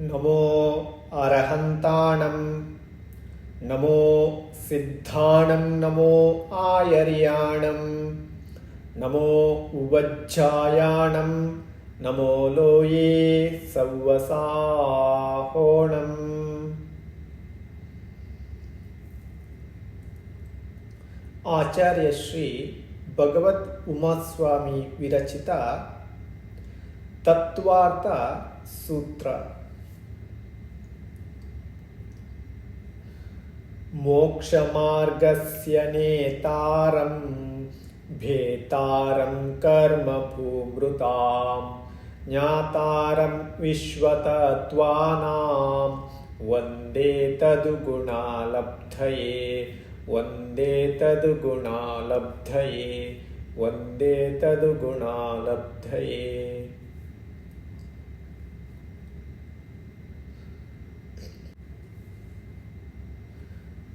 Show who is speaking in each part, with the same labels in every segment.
Speaker 1: नमो अरहन्ताणं नमो सिद्धाणं नमो आयर्याणं नमो उवज्जायाणं नमो लोये सव्वसाहोणम् ಆಚಾರ್ಯ ಶ್ರೀ ಭಗವತ್ ಉಮಾಸ್ವಾಮಿ ವಿರಚಿತ ತತ್ವಾರ್ಥ ಸೂತ್ರ मोक्षमार्गस्य नेतारं भेतारं कर्मभूमृतां ज्ञातारं विश्वतत्त्वानां वंदे तद्गुणालब्धये वंदे तद्गुणालब्धये वंदे तद्गुणालब्धये।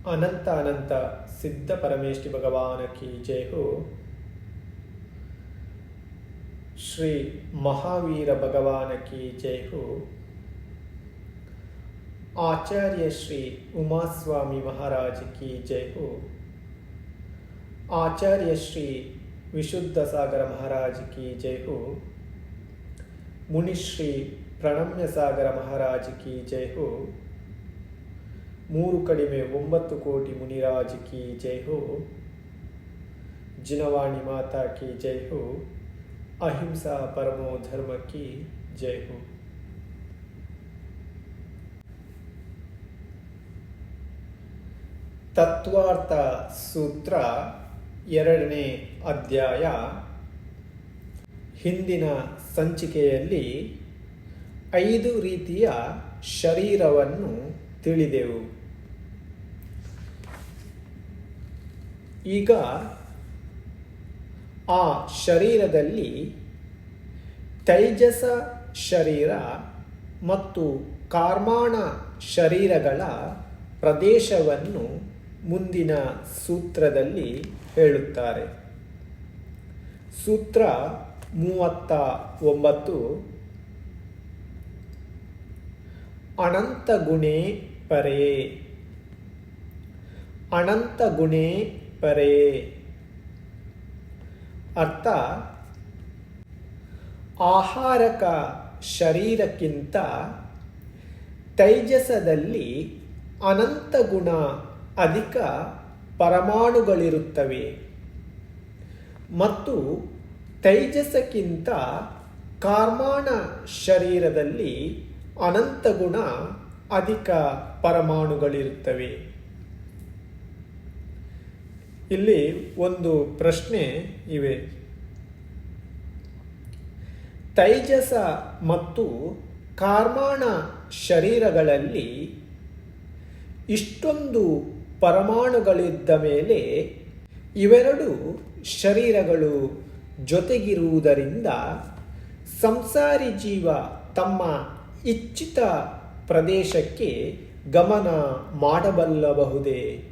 Speaker 1: अनंत अनंत सिद्ध परमेष्टि भगवान की जय हो। श्री महावीर भगवान की जय हो। आचार्य श्री उमास्वामी महाराज की जय हो। आचार्य श्री विशुद्ध सागर महाराज की जय हो। मुनिश्री प्रणम्य सागर महाराज की जय हो। ಮೂರು ಕಡಿಮೆ ಒಂಬತ್ತು ಕೋಟಿ ಮುನಿರಾಜ್ ಕಿ ಜೈ ಹೋ. ಜಿನವಾಣಿ ಮಾತಾ ಕಿ ಜೈ ಹೋ. ಅಹಿಂಸಾ ಪರಮೋ ಧರ್ಮ ಕಿ ಜೈ ಹೋ. ತತ್ವಾರ್ಥ ಸೂತ್ರ ಎರಡನೇ ಅಧ್ಯಾಯ. ಹಿಂದಿನ ಸಂಚಿಕೆಯಲ್ಲಿ ಐದು ರೀತಿಯ ಶರೀರವನ್ನು ತಿಳಿದೆವು. ಈಗ ಆ ಶರೀರದಲ್ಲಿ ತೈಜಸ ಶರೀರ ಮತ್ತು ಕಾರ್ಮಾಣ ಶರೀರಗಳ ಪ್ರದೇಶವನ್ನು ಮುಂದಿನ ಸೂತ್ರದಲ್ಲಿ ಹೇಳುತ್ತಾರೆ. ಸೂತ್ರ ಮೂವತ್ತ ಒಂಬತ್ತು, ಅನಂತ ಗುಣೇ ಪರೇ. ಅನಂತ ಗುಣೇ ಪರೇ. ಅರ್ಥ, ಆಹಾರಕ ಶರೀರಕ್ಕಿಂತ ತೈಜಸದಲ್ಲಿ ಅನಂತ ಗುಣ ಅಧಿಕ ಪರಮಾಣುಗಳಿರುತ್ತವೆ. ಮತ್ತು ತೈಜಸಕ್ಕಿಂತ ಕಾರ್ಮಾಣ ಶರೀರದಲ್ಲಿ ಅನಂತ ಗುಣ ಅಧಿಕ ಪರಮಾಣುಗಳಿರುತ್ತವೆ. ಇಲ್ಲಿ ಒಂದು ಪ್ರಶ್ನೆ ಇವೆ. ತೈಜಸ ಮತ್ತು ಕಾರ್ಮಾಣ ಶರೀರಗಳಲ್ಲಿ ಇಷ್ಟೊಂದು ಪರಮಾಣುಗಳಿದ್ದ ಮೇಲೆ ಇವೆರಡು ಶರೀರಗಳು ಜೊತೆಗಿರುವುದರಿಂದ ಸಂಸಾರಿ ಜೀವ ತಮ್ಮ ಇಚ್ಛಿತ ಪ್ರದೇಶಕ್ಕೆ ಗಮನ ಮಾಡಬಲ್ಲಬಹುದೇ?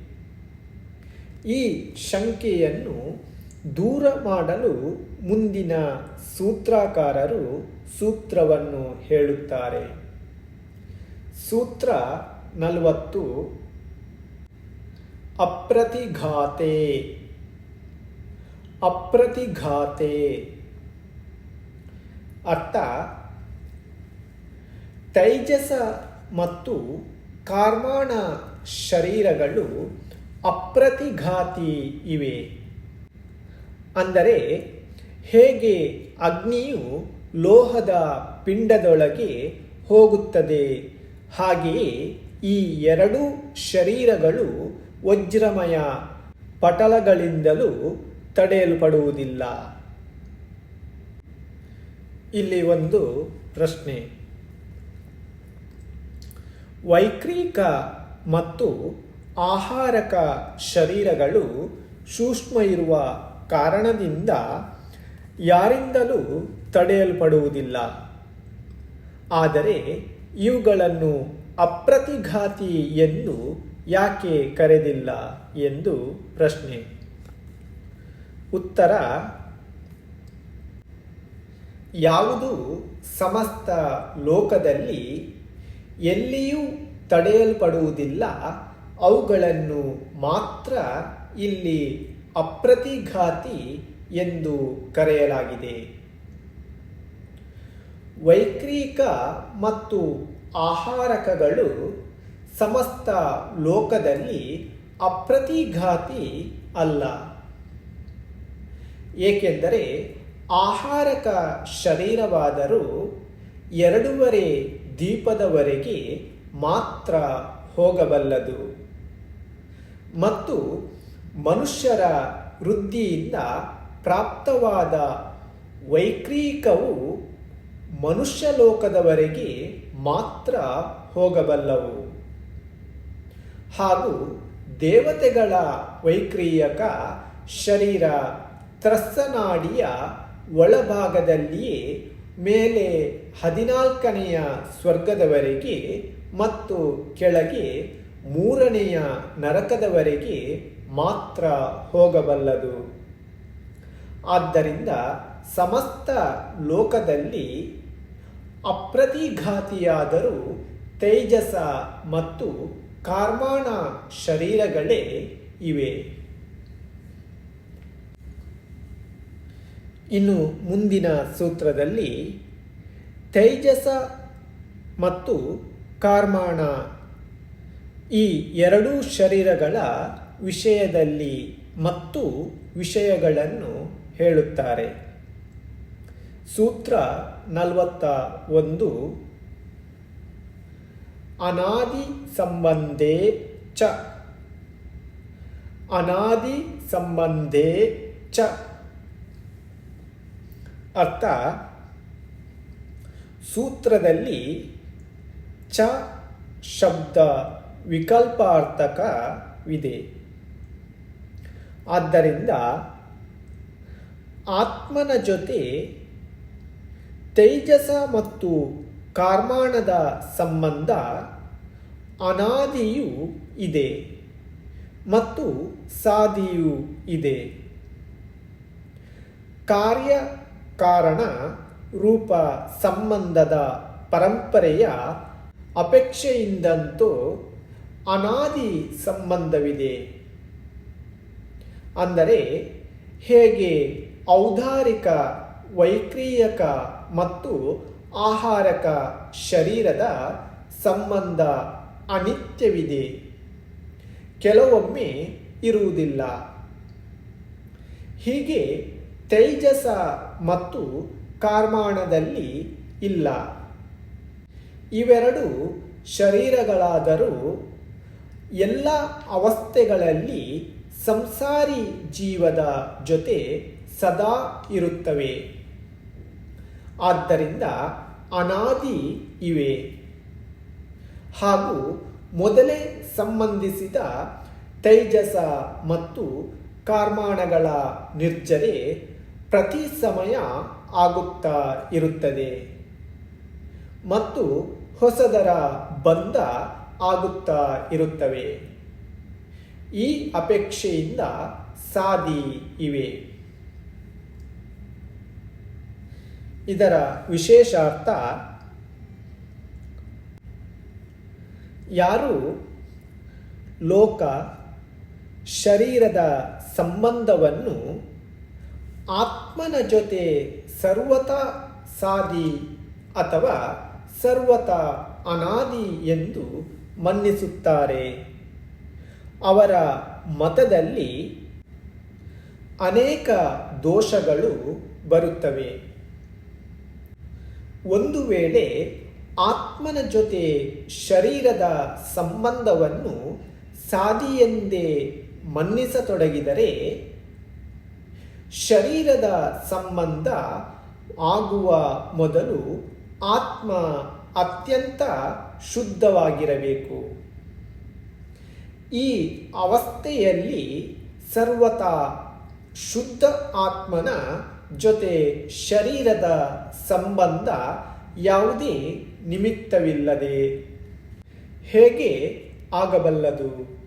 Speaker 1: ಈ ಶಂಕೆಯನ್ನು ದೂರ ಮಾಡಲು ಮುಂದಿನ ಸೂತ್ರಕಾರರು ಸೂತ್ರವನ್ನು ಹೇಳುತ್ತಾರೆ. ಸೂತ್ರ ನಲವತ್ತು. ಅಪ್ರತಿಘಾತೆ. ಅಪ್ರತಿಘಾತೆ. ಅರ್ಥ ತೈಜಸ ಮತ್ತು ಕಾರ್ಮಾಣ ಶರೀರಗಳು ಅಪ್ರತಿಘಾತಿ ಇವೆ. ಅಂದರೆ ಹೇಗೆ ಅಗ್ನಿಯು ಲೋಹದ ಪಿಂಡದೊಳಗೆ ಹೋಗುತ್ತದೆ, ಹಾಗೆಯೇ ಈ ಎರಡೂ ಶರೀರಗಳು ವಜ್ರಮಯ ಪಟಲಗಳಿಂದಲೂ ತಡೆಯಲ್ಪಡುವುದಿಲ್ಲ. ಇಲ್ಲಿ ಒಂದು ಪ್ರಶ್ನೆ. ವೈಕ್ರಿಕ ಮತ್ತು ಆಹಾರಕ ಶರೀರಗಳು ಸೂಕ್ಷ್ಮ ಇರುವ ಕಾರಣದಿಂದ ಯಾರಿಂದಲೂ ತಡೆಯಲ್ಪಡುವುದಿಲ್ಲ. ಆದರೆ ಇವುಗಳನ್ನು ಅಪ್ರತಿಘಾತಿ ಎಂದು ಯಾಕೆ ಕರೆದಿಲ್ಲ ಎಂದು ಪ್ರಶ್ನೆ. ಉತ್ತರ, ಯಾವುದು ಸಮಸ್ತ ಲೋಕದಲ್ಲಿ ಎಲ್ಲಿಯೂ ತಡೆಯಲ್ಪಡುವುದಿಲ್ಲ. ಅವುಗಳನ್ನು ಮಾತ್ರ ಇಲ್ಲಿ ಅಪ್ರತಿಘಾತಿ ಎಂದು ಕರೆಯಲಾಗಿದೆ. ವೈಕ್ರೀಕ ಮತ್ತು ಆಹಾರಕಗಳು ಸಮಸ್ತ ಲೋಕದಲ್ಲಿ ಅಪ್ರತಿಘಾತಿ ಅಲ್ಲ. ಏಕೆಂದರೆ ಆಹಾರಕ ಶರೀರವಾದರೂ ಎರಡೂವರೆ ದೀಪದವರೆಗೆ ಮಾತ್ರ ಹೋಗಬಲ್ಲದು. ಮತ್ತು ಮನುಷ್ಯರ ವೃದ್ಧಿಯಿಂದ ಪ್ರಾಪ್ತವಾದ ವೈಕ್ರೀಕವು ಮನುಷ್ಯ ಲೋಕದವರೆಗೆ ಮಾತ್ರ ಹೋಗಬಲ್ಲವು. ಹಾಗೂ ದೇವತೆಗಳ ವೈಕ್ರಿಯಕ ಶರೀರ ತ್ರಸ್ಸನಾಡಿಯ ಒಳಭಾಗದಲ್ಲಿಯೇ ಮೇಲೆ ಹದಿನಾಲ್ಕನೆಯ ಸ್ವರ್ಗದವರೆಗೆ ಮತ್ತು ಕೆಳಗೆ ಮೂರನೆಯ ನರಕದವರೆಗೆ ಮಾತ್ರ ಹೋಗಬಲ್ಲದು. ಆದ್ದರಿಂದ ಸಮಸ್ತ ಲೋಕದಲ್ಲಿ ಅಪ್ರತಿಘಾತಿಯಾದರೂ ತೇಜಸ ಮತ್ತು ಕಾರ್ಮಾಣ ಶರೀರಗಳೇ ಇವೆ. ಇನ್ನು ಮುಂದಿನ ಸೂತ್ರದಲ್ಲಿ ತೈಜಸ ಮತ್ತು ಕಾರ್ಮಾಣ ಈ ಎರಡೂ ಶರೀರಗಳ ವಿಷಯದಲ್ಲಿ ಮತ್ತು ವಿಷಯಗಳನ್ನು ಹೇಳುತ್ತಾರೆ. ಸೂತ್ರ ನಲವತ್ತ ಒಂದು. ಅನಾದಿ ಸಂಬಂಧೇ ಚ. ಅನಾದಿ ಸಂಬಂಧೇ ಚ. ಅರ್ಥ ಸೂತ್ರದಲ್ಲಿ ಚ ಶಬ್ದ ವಿಕಲ್ಪಾರ್ಥಕವಿದೆ. ಆದ್ದರಿಂದ ಆತ್ಮನ ಜೊತೆ ತೇಜಸ ಮತ್ತು ಕಾರ್ಮಾಣದ ಸಂಬಂಧ ಅನಾದಿಯೂ ಇದೆ ಮತ್ತು ಸಾದಿಯೂ ಇದೆ. ಕಾರ್ಯ ಕಾರಣ ರೂಪ ಸಂಬಂಧದ ಪರಂಪರೆಯ ಅಪೇಕ್ಷೆಯಿಂದಂತೂ ಅನಾದಿ ಸಂಬಂಧವಿದೆ. ಅಂದರೆ ಹೇಗೆ ಔದಾರಿಕ, ವೈಕ್ರಿಯಕ ಮತ್ತು ಆಹಾರಕ ಶರೀರದ ಸಂಬಂಧ ಅನಿತ್ಯವಿದೆ. ಕೆಲವೊಮ್ಮೆ ಇರುವುದಿಲ್ಲ. ಹೀಗೆ ತೈಜಸ ಮತ್ತು ಕಾರ್ಮಾಣದಲ್ಲಿ ಇಲ್ಲ. ಇವೆರಡು ಶರೀರಗಳಾದರೂ ಎಲ್ಲ ಅವಸ್ಥೆಗಳಲ್ಲಿ ಸಂಸಾರಿ ಜೀವದ ಜೊತೆ ಸದಾ ಇರುತ್ತವೆ. ಆದ್ದರಿಂದ ಅನಾದಿ ಇವೆ. ಹಾಗೂ ಮೊದಲೇ ಸಂಬಂಧಿಸಿದ ತೈಜಸ ಮತ್ತು ಕಾರ್ಮಾಣಗಳ ನಿರ್ಜರೆ ಪ್ರತಿ ಸಮಯ ಆಗುತ್ತಾ ಇರುತ್ತದೆ. ಮತ್ತು ಹೊಸದರ ಬಂಧ ಆಗುತ್ತಾ ಇರುತ್ತವೆ. ಈ ಅಪೇಕ್ಷೆಯಿಂದ ಸಾದಿ ಇವೆ. ಇದರ ವಿಶೇಷಾರ್ಥ, ಯಾರು ಲೋಕ, ಶರೀರದ ಸಂಬಂಧವನ್ನು ಆತ್ಮನ ಜೊತೆ ಸರ್ವತ ಸಾದಿ ಅಥವಾ ಸರ್ವತ ಅನಾದಿ ಎಂದು ಮನ್ನಿಸುತ್ತಾರೆ. ಅವರ ಮತದಲ್ಲಿ ಅನೇಕ ದೋಷಗಳು ಬರುತ್ತವೆ. ಒಂದು ವೇಳೆ ಆತ್ಮನ ಜೊತೆ ಶರೀರದ ಸಂಬಂಧವನ್ನು ಸಾದಿಯೆಂದೇ ಮನ್ನಿಸತೊಡಗಿದರೆ, ಶರೀರದ ಸಂಬಂಧ ಆಗುವ ಮೊದಲು ಆತ್ಮ ಅತ್ಯಂತ ಶುದ್ಧವಾಗಿರಬೇಕು. ಈ ಅವಸ್ಥೆಯಲ್ಲಿ ಸರ್ವತ ಶುದ್ಧ ಆತ್ಮನ ಜೊತೆ ಶರೀರದ ಸಂಬಂಧ ಯಾವುದೇ ನಿಮಿತ್ತವಿಲ್ಲದೆ ಹೇಗೆ ಆಗಬಲ್ಲದು?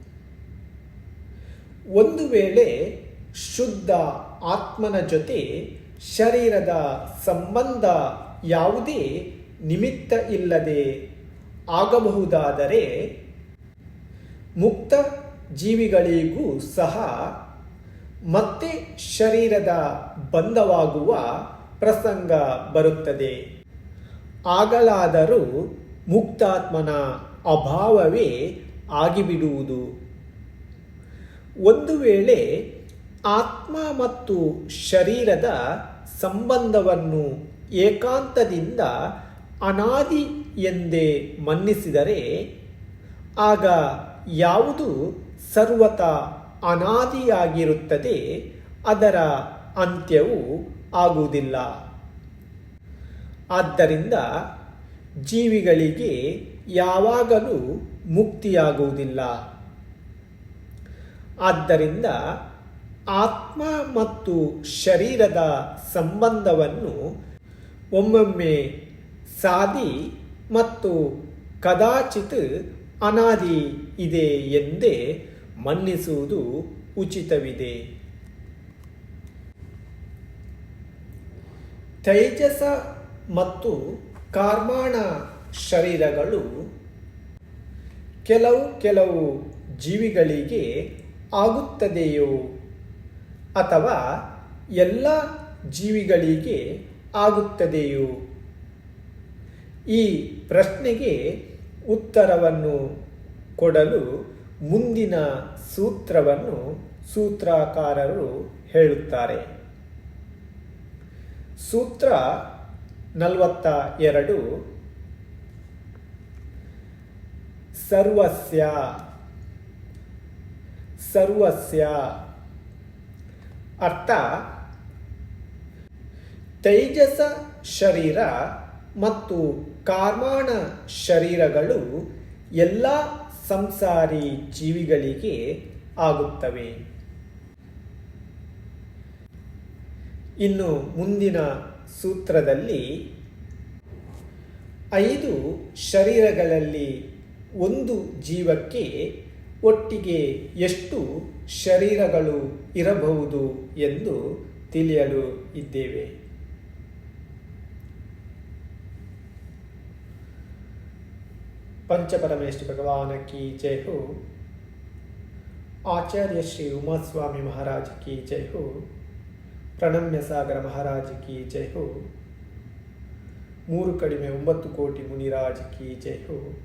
Speaker 1: ಒಂದು ವೇಳೆ ಶುದ್ಧ ಆತ್ಮನ ಜೊತೆ ಶರೀರದ ಸಂಬಂಧ ಯಾವುದೇ ನಿಮಿತ್ತ ಇಲ್ಲದೆ ಆಗಬಹುದಾದರೆ ಮುಕ್ತ ಜೀವಿಗಳಿಗೂ ಸಹ ಮತ್ತೆ ಶರೀರದ ಬಂಧವಾಗುವ ಪ್ರಸಂಗ ಬರುತ್ತದೆ. ಆಗಲಾದರೂ ಮುಕ್ತಾತ್ಮನ ಅಭಾವವೇ ಆಗಿಬಿಡುವುದು. ಒಂದು ವೇಳೆ ಆತ್ಮ ಮತ್ತು ಶರೀರದ ಸಂಬಂಧವನ್ನು ಏಕಾಂತದಿಂದ ಅನಾದಿ ಎಂದೇ ಮನ್ನಿಸಿದರೆ, ಆಗ ಯಾವುದು ಸರ್ವತ ಅನಾದಿಯಾಗಿರುತ್ತದೆ ಅದರ ಅಂತ್ಯವು ಆಗುವುದಿಲ್ಲ. ಆದ್ದರಿಂದ ಜೀವಿಗಳಿಗೆ ಯಾವಾಗಲೂ ಮುಕ್ತಿಯಾಗುವುದಿಲ್ಲ. ಆದ್ದರಿಂದ ಆತ್ಮ ಮತ್ತು ಶರೀರದ ಸಂಬಂಧವನ್ನು ಒಮ್ಮೊಮ್ಮೆ ಸಾದಿ ಮತ್ತು ಕದಾಚಿತ್ ಅನಾದಿ ಇದೆ ಎಂದೇ ಮನ್ನಿಸುವುದು ಉಚಿತವಿದೆ. ತೈಜಸ ಮತ್ತು ಕಾರ್ಮಾಣ ಶರೀರಗಳು ಕೆಲವು ಕೆಲವು ಜೀವಿಗಳಿಗೆ ಆಗುತ್ತದೆಯೋ ಅಥವಾ ಎಲ್ಲ ಜೀವಿಗಳಿಗೆ ಆಗುತ್ತದೆಯೋ? ಈ ಪ್ರಶ್ನೆಗೆ ಉತ್ತರವನ್ನು ಕೊಡಲು ಮುಂದಿನ ಸೂತ್ರವನ್ನು ಸೂತ್ರಕಾರರು ಹೇಳುತ್ತಾರೆ. ಸೂತ್ರ ನಲವತ್ತ ಎರಡು ಸರ್ವಸ್ಯ. ಸರ್ವಸ್ಯ. ಅರ್ಥ, ತೈಜಸ ಶರೀರ ಮತ್ತು ಕಾರ್ಮಾಣ ಶರೀರಗಳು ಎಲ್ಲ ಸಂಸಾರಿ ಜೀವಿಗಳಿಗೆ ಆಗುತ್ತವೆ. ಇನ್ನು ಮುಂದಿನ ಸೂತ್ರದಲ್ಲಿ ಐದು ಶರೀರಗಳಲ್ಲಿ ಒಂದು ಜೀವಕ್ಕೆ ಒಟ್ಟಿಗೆ ಎಷ್ಟು ಶರೀರಗಳು ಇರಬಹುದು ಎಂದು ತಿಳಿಯಲು ಇದ್ದೇವೆ. ಪಂಚಪರಮೇಶ್ ಭಗವಾನ ಕಿ ಜಯ ಹೋ. ಆಚಾರ್ಯ ಶ್ರೀ ಉಮಾಸ್ವಾಮಿ ಮಹಾರಾಜ ಕಿ ಜಯ ಹೋ. ಪ್ರಣಮ್ಯ ಸಾಗರ ಮಹಾರಾಜ ಕಿ ಜಯ ಹೋ. ಮೂರು ಕಡಿಮೆ ಒಂಬತ್ತು ಕೋಟಿ ಮುನಿರಾಜ ಕಿ ಜಯ ಹೋ.